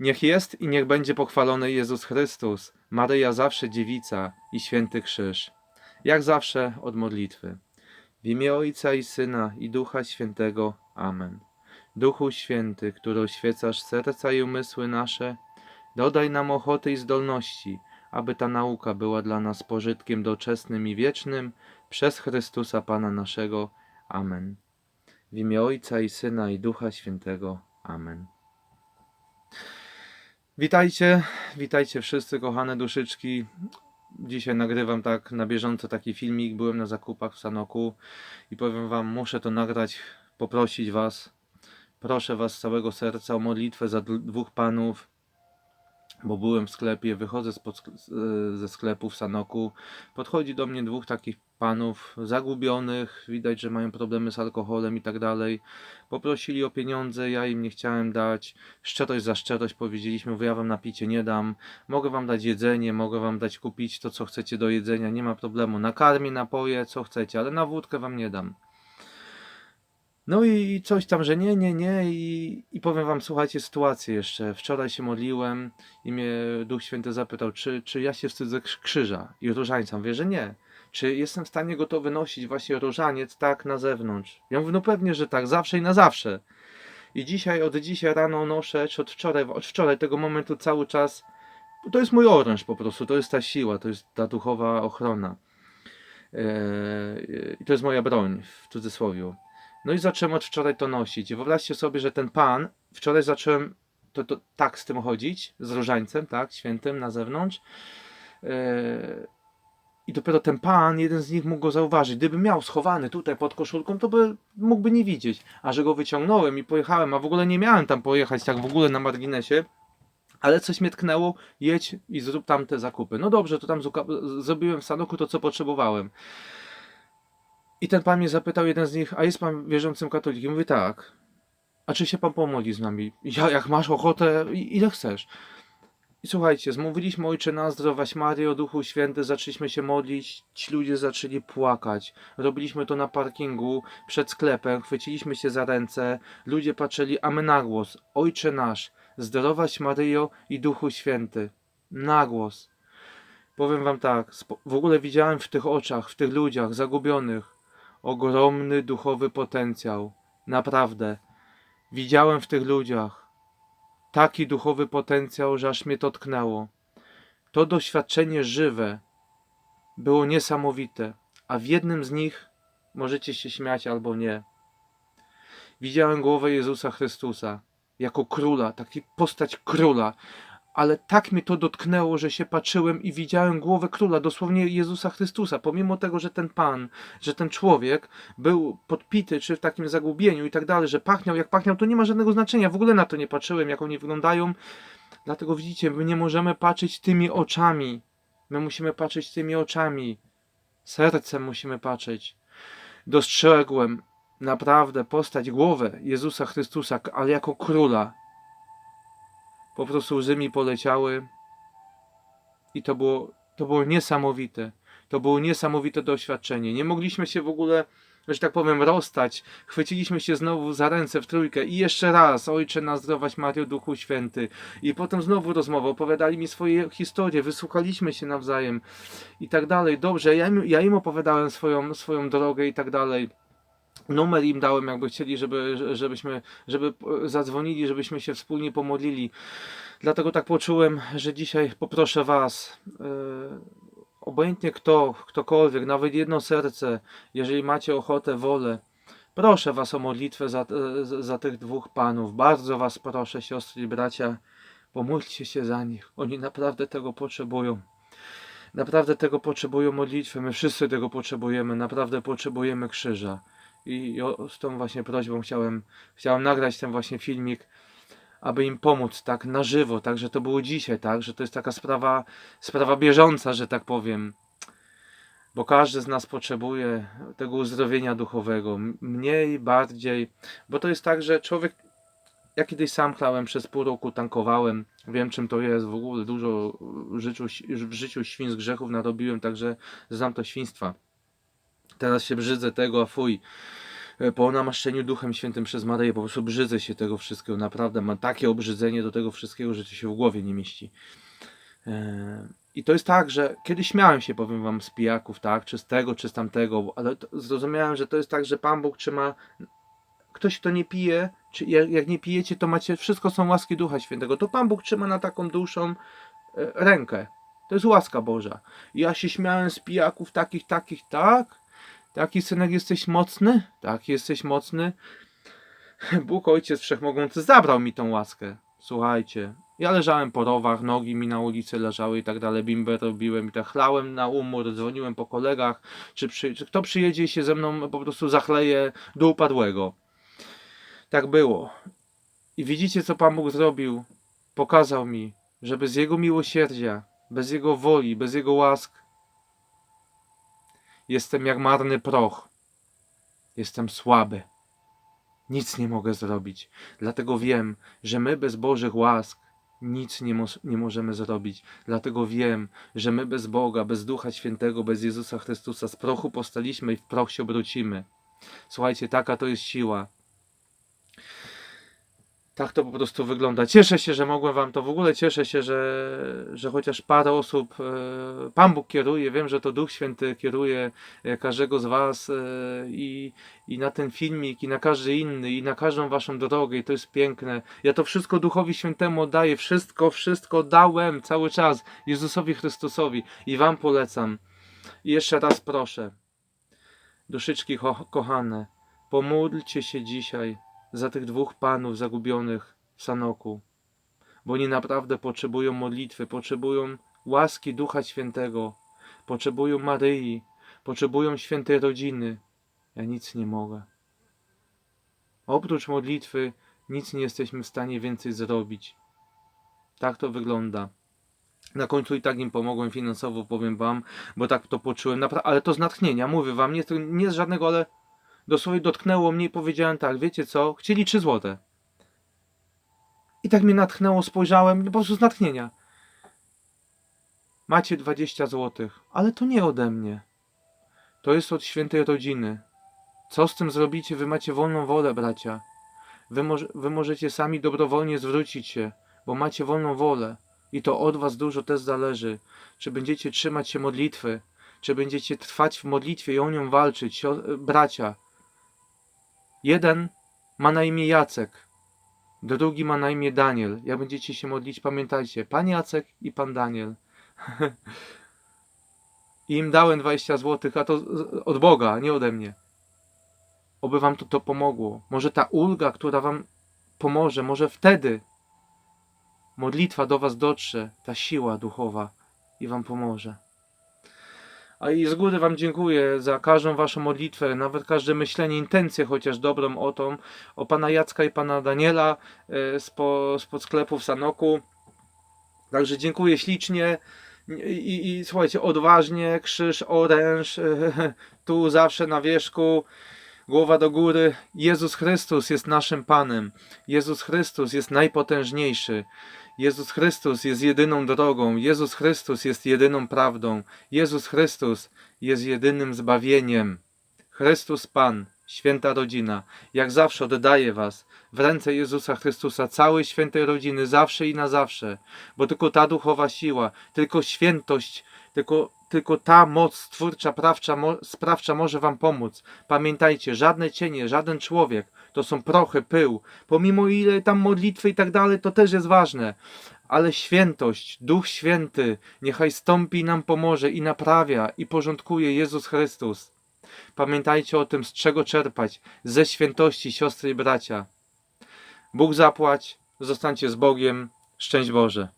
Niech jest i niech będzie pochwalony Jezus Chrystus, Maryja zawsze dziewica i święty krzyż. Jak zawsze od modlitwy. W imię Ojca i Syna i Ducha Świętego. Amen. Duchu Święty, który oświecasz serca i umysły nasze, dodaj nam ochoty i zdolności, aby ta nauka była dla nas pożytkiem doczesnym i wiecznym, przez Chrystusa Pana naszego. Amen. W imię Ojca i Syna i Ducha Świętego. Amen. Witajcie, witajcie wszyscy kochane duszyczki. Dzisiaj nagrywam tak na bieżąco taki filmik. Byłem na zakupach w Sanoku i powiem wam, muszę to nagrać, poprosić was. Proszę was z całego serca o modlitwę za dwóch panów, bo byłem w sklepie, wychodzę spod, z- ze sklepu w Sanoku. Podchodzi do mnie dwóch takich panów zagubionych, widać, że mają problemy z alkoholem i tak dalej. Poprosili o pieniądze, ja im nie chciałem dać. Szczerość za szczerość powiedzieliśmy, ja wam na picie nie dam. Mogę wam dać jedzenie, mogę wam dać kupić to, co chcecie do jedzenia, nie ma problemu. Nakarmię, napoje, co chcecie, ale na wódkę wam nie dam. No i coś tam, że nie, nie, nie i, i powiem wam, słuchajcie, sytuację jeszcze. Wczoraj się modliłem i mnie Duch Święty zapytał, czy, czy ja się wstydzę krz- krzyża i różańca. Mówię, że nie. Czy jestem w stanie go to wynosić właśnie różaniec tak na zewnątrz? Ja mówię, no pewnie, że tak, zawsze i na zawsze. I dzisiaj, od dzisiaj rano noszę, czy od wczoraj, od wczoraj tego momentu cały czas, to jest mój oręż po prostu, to jest ta siła, to jest ta duchowa ochrona. Eee, I to jest moja broń, w cudzysłowie. No i zacząłem od wczoraj to nosić. Wyobraźcie sobie, że ten pan, wczoraj zacząłem to, to tak z tym chodzić, z różańcem, tak, świętym na zewnątrz. Eee, I dopiero ten pan, jeden z nich mógł go zauważyć. Gdyby miał schowany tutaj pod koszulką, to by mógłby nie widzieć. A że go wyciągnąłem i pojechałem, a w ogóle nie miałem tam pojechać tak w ogóle na marginesie, ale coś mnie tknęło, jedź i zrób tam te zakupy. No dobrze, to tam zrobiłem w Sanoku to, co potrzebowałem. I ten pan mnie zapytał, jeden z nich, a jest pan wierzącym katolikiem? Mówi tak. A czy się pan pomodli z nami? Ja, jak masz ochotę, ile chcesz. I słuchajcie, zmówiliśmy Ojcze na zdrowaś Mario, Duchu Święty, zaczęliśmy się modlić, ci ludzie zaczęli płakać. Robiliśmy to na parkingu, przed sklepem, chwyciliśmy się za ręce, ludzie patrzyli, a my na głos. Ojcze nasz, zdrowaś Maryjo i Duchu Święty. Na głos. Powiem wam tak, w ogóle widziałem w tych oczach, w tych ludziach zagubionych ogromny duchowy potencjał. Naprawdę. Widziałem w tych ludziach taki duchowy potencjał, że aż mnie to tknęło. To doświadczenie żywe było niesamowite, a w jednym z nich możecie się śmiać albo nie. Widziałem głowę Jezusa Chrystusa jako króla, taki postać króla, ale tak mnie to dotknęło, że się patrzyłem i widziałem głowę króla, dosłownie Jezusa Chrystusa, pomimo tego, że ten Pan, że ten człowiek był podpity, czy w takim zagubieniu i tak dalej, że pachniał jak pachniał, to nie ma żadnego znaczenia, w ogóle na to nie patrzyłem, jak oni wyglądają, dlatego widzicie, my nie możemy patrzeć tymi oczami, my musimy patrzeć tymi oczami, sercem musimy patrzeć. Dostrzegłem naprawdę postać, głowę Jezusa Chrystusa, ale jako króla, po prostu łzy mi poleciały i to było, to było niesamowite. To było niesamowite doświadczenie. Nie mogliśmy się w ogóle, że tak powiem, rozstać. Chwyciliśmy się znowu za ręce w trójkę i jeszcze raz, Ojcze na zdrowaś Mario Duchu Święty. I potem znowu rozmowa, opowiadali mi swoje historie, wysłuchaliśmy się nawzajem i tak dalej. Dobrze, ja im, ja im opowiadałem swoją, swoją drogę i tak dalej. Numer im dałem, jakby chcieli, żeby, żebyśmy, żeby zadzwonili, żebyśmy się wspólnie pomodlili. Dlatego tak poczułem, że dzisiaj poproszę Was, yy, obojętnie kto, ktokolwiek, nawet jedno serce, jeżeli macie ochotę, wolę, proszę Was o modlitwę za, za, za tych dwóch panów. Bardzo Was proszę, siostry i bracia, pomódlcie się za nich. Oni naprawdę tego potrzebują. Naprawdę tego potrzebują modlitwy. My wszyscy tego potrzebujemy. Naprawdę potrzebujemy krzyża. I z tą właśnie prośbą chciałem, chciałem nagrać ten właśnie filmik, aby im pomóc tak na żywo, tak, że to było dzisiaj, tak, że to jest taka sprawa, sprawa bieżąca, że tak powiem. Bo każdy z nas potrzebuje tego uzdrowienia duchowego, mniej, bardziej, bo to jest tak, że człowiek, ja kiedyś sam chlałem przez pół roku, tankowałem, wiem czym to jest, w ogóle dużo w życiu, w życiu grzechów narobiłem, także znam to świństwa. Teraz się brzydzę tego, a fuj. e, po namaszczeniu Duchem Świętym przez Maryję. Po prostu brzydzę się tego wszystkiego. Naprawdę mam takie obrzydzenie do tego wszystkiego, że to się w głowie nie mieści. E, I to jest tak, że kiedyś śmiałem się, powiem wam, z pijaków, tak, czy z tego, czy z tamtego, ale zrozumiałem, że to jest tak, że Pan Bóg trzyma. Ktoś, kto nie pije, czy jak, jak nie pijecie, to macie, wszystko są łaski Ducha Świętego. To Pan Bóg trzyma na taką duszą e, rękę. To jest łaska Boża. Ja się śmiałem z pijaków takich, takich, tak. Taki synek jesteś mocny? Tak, jesteś mocny. Bóg Ojciec Wszechmogący zabrał mi tą łaskę. Słuchajcie, ja leżałem po rowach, nogi mi na ulicy leżały i tak dalej, bimber robiłem i tak chlałem na umór, dzwoniłem po kolegach, czy, przy, czy kto przyjedzie się ze mną po prostu zachleje do upadłego. Tak było. I widzicie, co Pan Bóg zrobił? Pokazał mi, że bez Jego miłosierdzia, bez Jego woli, bez Jego łask jestem jak marny proch. Jestem słaby. Nic nie mogę zrobić. Dlatego wiem, że my bez Bożych łask nic nie, mos- nie możemy zrobić. Dlatego wiem, że my bez Boga, bez Ducha Świętego, bez Jezusa Chrystusa z prochu postaliśmy i w proch się obrócimy. Słuchajcie, taka to jest siła. Tak to po prostu wygląda. Cieszę się, że mogłem Wam to w ogóle. Cieszę się, że, że chociaż parę osób e, Pan Bóg kieruje. Wiem, że to Duch Święty kieruje e, każdego z Was e, i, i na ten filmik, i na każdy inny, i na każdą Waszą drogę. I to jest piękne. Ja to wszystko Duchowi Świętemu oddaję. Wszystko, wszystko dałem cały czas Jezusowi Chrystusowi i Wam polecam. I jeszcze raz proszę, duszyczki ko- kochane, pomódlcie się dzisiaj za tych dwóch panów zagubionych w Sanoku, bo oni naprawdę potrzebują modlitwy, potrzebują łaski Ducha Świętego, potrzebują Maryi, potrzebują świętej rodziny. Ja nic nie mogę. Oprócz modlitwy nic nie jesteśmy w stanie więcej zrobić. Tak to wygląda. Na końcu i tak im pomogłem finansowo, powiem wam, bo tak to poczułem. Ale to z natchnienia, mówię wam, nie, nie z żadnego, ale dosłownie dotknęło mnie i powiedziałem tak, wiecie co, chcieli 3 złote. I tak mnie natchnęło, spojrzałem, po prostu z natchnienia. Macie 20 złotych, ale to nie ode mnie. To jest od świętej rodziny. Co z tym zrobicie? Wy macie wolną wolę, bracia. Wy, może, wy możecie sami dobrowolnie zwrócić się, bo macie wolną wolę. I to od was dużo też zależy. Czy będziecie trzymać się modlitwy, czy będziecie trwać w modlitwie i o nią walczyć, bracia. Jeden ma na imię Jacek, drugi ma na imię Daniel. Jak będziecie się modlić, pamiętajcie, pan Jacek i pan Daniel. I im dałem 20 zł, a to od Boga, nie ode mnie. Oby wam to, to pomogło. Może ta ulga, która wam pomoże, może wtedy modlitwa do was dotrze, ta siła duchowa i wam pomoże. A i z góry wam dziękuję za każdą waszą modlitwę, nawet każde myślenie, intencję chociaż dobrą o tą, o pana Jacka i pana Daniela e, spo, spod sklepu w Sanoku. Także dziękuję ślicznie i, i, słuchajcie, odważnie, krzyż, oręż, e, tu zawsze na wierzchu, głowa do góry. Jezus Chrystus jest naszym Panem. Jezus Chrystus jest najpotężniejszy. Jezus Chrystus jest jedyną drogą. Jezus Chrystus jest jedyną prawdą. Jezus Chrystus jest jedynym zbawieniem. Chrystus Pan, święta rodzina, jak zawsze oddaję Was w ręce Jezusa Chrystusa, całej świętej rodziny, zawsze i na zawsze, bo tylko ta duchowa siła, tylko świętość, tylko, tylko ta moc stwórcza, prawcza, mo, sprawcza może Wam pomóc. Pamiętajcie, żadne cienie, żaden człowiek to są prochy, pył. Pomimo ile tam modlitwy i tak dalej, to też jest ważne. Ale świętość, Duch Święty, niechaj stąpi i nam pomoże i naprawia i porządkuje Jezus Chrystus. Pamiętajcie o tym, z czego czerpać, ze świętości, siostry i bracia. Bóg zapłać, zostańcie z Bogiem, szczęść Boże.